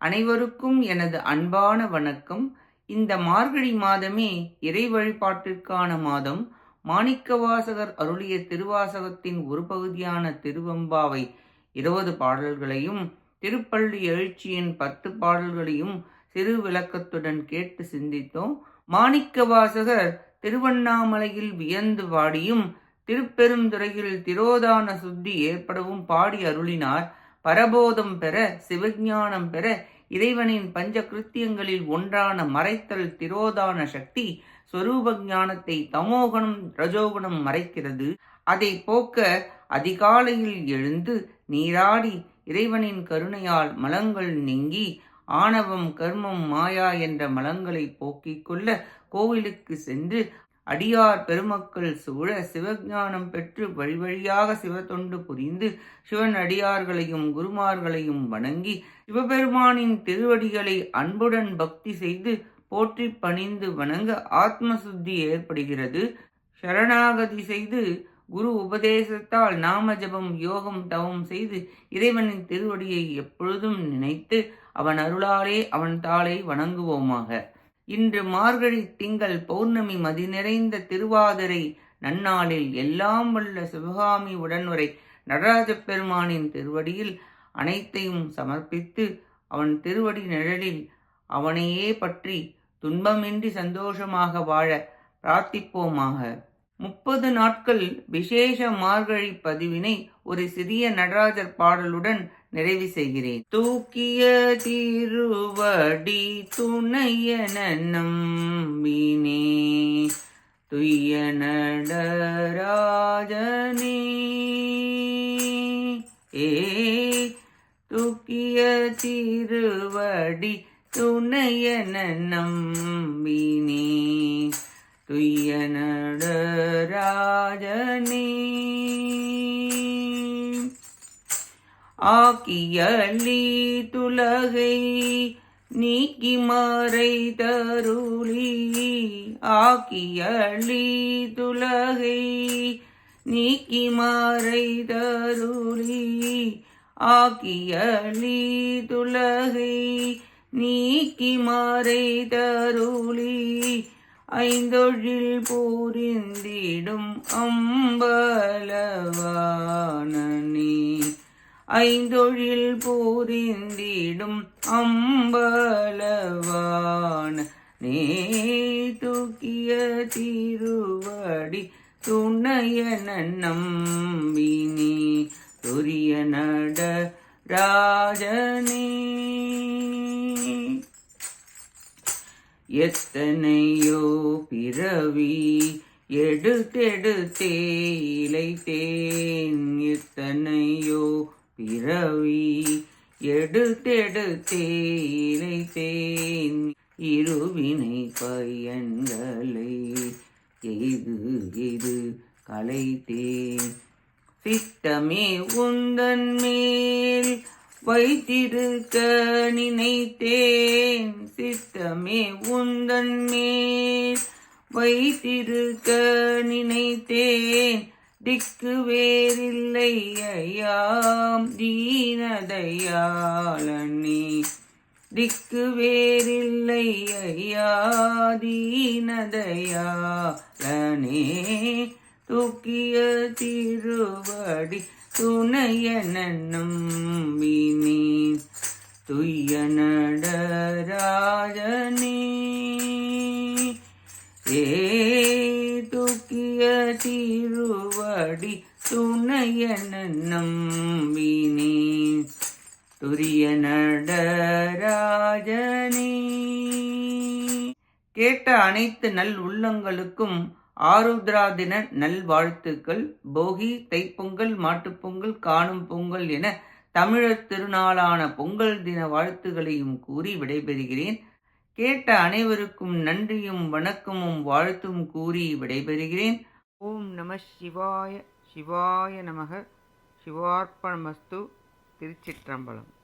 அனைவருக்கும் எனது அன்பான வணக்கம். இந்த மார்கழி மாதமே இறை வழிபாட்டிற்கான மாதம். மாணிக்கவாசகர் அருளிய திருவாசகத்தின் ஒரு பகுதியான திருவம்பாவை இருபது பாடல்களையும் திருப்பள்ளி எழுச்சியின் பத்து பாடல்களையும் சிறு விளக்கத்துடன் கேட்டு சிந்தித்தோம். மாணிக்கவாசகர் திருவண்ணாமலையில் வியந்து பாடியும் திருப்பெருந்துறையில் திரோதான சுத்தி ஏற்படவும் பாடி அருளினார். பரபோதம் பெற சிவஞானம் பெற இறைவனின் பஞ்ச கிருத்தியங்களில் ஒன்றான மறைத்தல் திரோதான சக்தி சொரூப ஞானத்தை தமோகணம் ரஜோகுணம் மறைக்கிறது. அதை போக்க அதிகாலையில் எழுந்து நீராடி இறைவனின் கருணையால் மலங்கள் நீங்கி ஆணவம் கர்மம் மாயா என்ற மலங்களை போக்கிக் கொள்ள கோவிலுக்கு சென்று அடியார் பெருமக்கள் சூழ சிவஞானம் பெற்று வழி வழியாக சிவத்தொண்டு புரிந்து சிவன் அடியார்களையும் குருமார்களையும் வணங்கி சிவபெருமானின் திருவடிகளை அன்புடன் பக்தி செய்து போற்றி பணிந்து வணங்க ஆத்ம சுத்தி ஏற்படுகிறது. சரணாகதி செய்து குரு உபதேசத்தால் நாம ஜபம் யோகம் தவம் செய்து இறைவனின் திருவடியை எப்பொழுதும் நினைத்து அவன் அருளாலே அவன் தாளை வணங்குவோமாக. இன்று மார்கழி திங்கள் பௌர்ணமி மதி நிறைந்த திருவாதிரை நன்னாளில் எல்லாம் வல்ல சிவகாமி உடன்வரை நடராஜ பெருமானின் திருவடியில் அனைத்தையும் சமர்ப்பித்து அவன் திருவடி நிழலில் அவனையே பற்றி துன்பமின்றி சந்தோஷமாக வாழ பிரார்த்திப்போமாக. முப்பது நாட்கள் விசேஷ மார்கழி பதிவினை ஒரு சிறிய நடராஜர் பாடலுடன் நிறைவு செய்கிறேன். தூக்கிய திருவடி துணையன நம்பினே துய்ய நடராஜனே. ஏ தூக்கிய திருவடி துணையன நம்பினே துய்ய நடராஜனே ஆக்கியலி துலகை நீக்கி மறை தருளி. ஆக்கியலி துலகை நீக்கி மறை தருளி. ஆக்கியலி துலகை நீக்கி மறை தருளி. ஐந்தொழில் பூரிந்திடும் அம்பலவானனே. ஐந்தொழில் பூரிந்திடும் அம்பலவான நே தூக்கிய திருவடி துணையன நம்பினி துரிய நட ராஜனே. எத்தனையோ பிறவி எடுத்தெடுத்தே இழைத்தேன். எத்தனையோ பிறவி எடுத்தெடுத்தே இழைத்தேன். இருவினை பயன்களை எது எது கலைத்தேன் சித்தமே உந்தன் மேல் வைத்திருக்க நினைத்தேன். சித்தமே உந்தன் மேல் வைத்திருக்க நினைத்தேன். திக்கு வேறில்லை ஐயாம் தீனதையாளனே. திக்கு வேறில்லை ஐயா தீனதையாளனே. தூக்கிய திருவடி துணையன நம்பினே துய்ய நடராஜனே ஏ தூக்கிய திருவடி துணையன நம்பினே துரிய நடராஜனே கேட்ட அனைத்து நல் உள்ளங்களுக்கும் ஆருத்ரா தின நல்வாழ்த்துக்கள். போகி தைப்பொங்கல் மாட்டுப்பொங்கல் காணும் பொங்கல் என தமிழர் திருநாளான பொங்கல் தின வாழ்த்துகளையும் கூறி விடைபெறுகிறேன். கேட்ட அனைவருக்கும் நன்றியும் வணக்கமும் வாழ்த்தும் கூறி விடைபெறுகிறேன். ஓம் நம சிவாய சிவாய நமக. சிவார்ப்பணமஸ்து. திருச்சிற்றம்பலம்.